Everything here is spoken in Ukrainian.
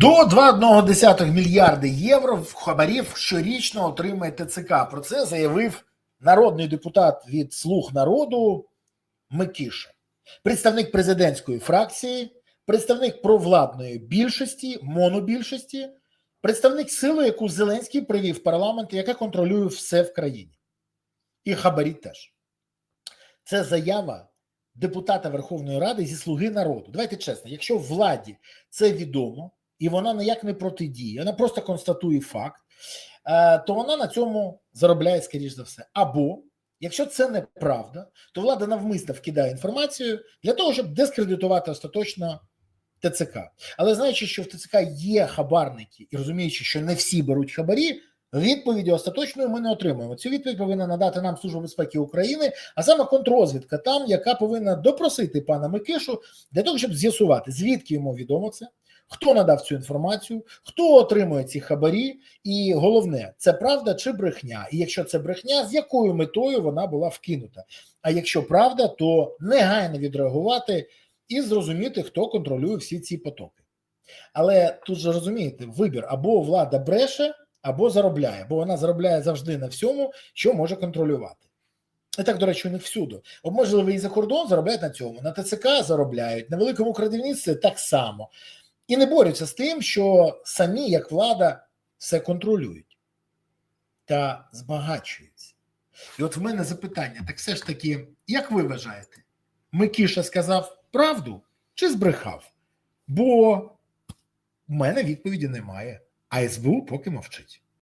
До 2,1 мільярди євро в хабарів щорічно отримає ТЦК. Про це заявив народний депутат від Слуг народу Микіша, представник президентської фракції, представник провладної більшості, монобільшості, представник сили, яку Зеленський привів в парламент, яка контролює все в країні. І хабарі теж. Це заява депутата Верховної Ради зі слуги народу. Давайте чесно, якщо владі це відомо і вона ніяк не протидіє, вона просто констатує факт, е, то вона на цьому заробляє, скоріш за все. Або якщо це неправда, то влада навмисно вкидає інформацію для того, щоб дискредитувати остаточно ТЦК. Але знаючи, що в ТЦК є хабарники і розуміючи, що не всі беруть хабарі. Відповіді остаточної ми не отримуємо. Цю відповідь повинна надати нам Служба безпеки України, а саме контррозвідка там, яка повинна допросити пана Микишу для того, щоб з'ясувати, звідки йому відомо це, хто надав цю інформацію, хто отримує ці хабарі, і головне, це правда чи брехня. І якщо це брехня, з якою метою вона була вкинута. А якщо правда, то негайно відреагувати і зрозуміти, хто контролює всі ці потоки. Але тут же розумієте, вибір або влада бреше або заробляє, бо вона заробляє завжди на всьому, що може контролювати. І так, до речі, не всюди. Обможливий і за кордон заробляють на цьому. На ТЦК заробляють, на великому крадівництві так само. І не борються з тим, що самі, як влада, все контролюють та збагачуються. І от в мене запитання: так все ж таки, як ви вважаєте, Микіша сказав правду чи збрехав? Бо в мене відповіді немає. А СБУ поки мовчить.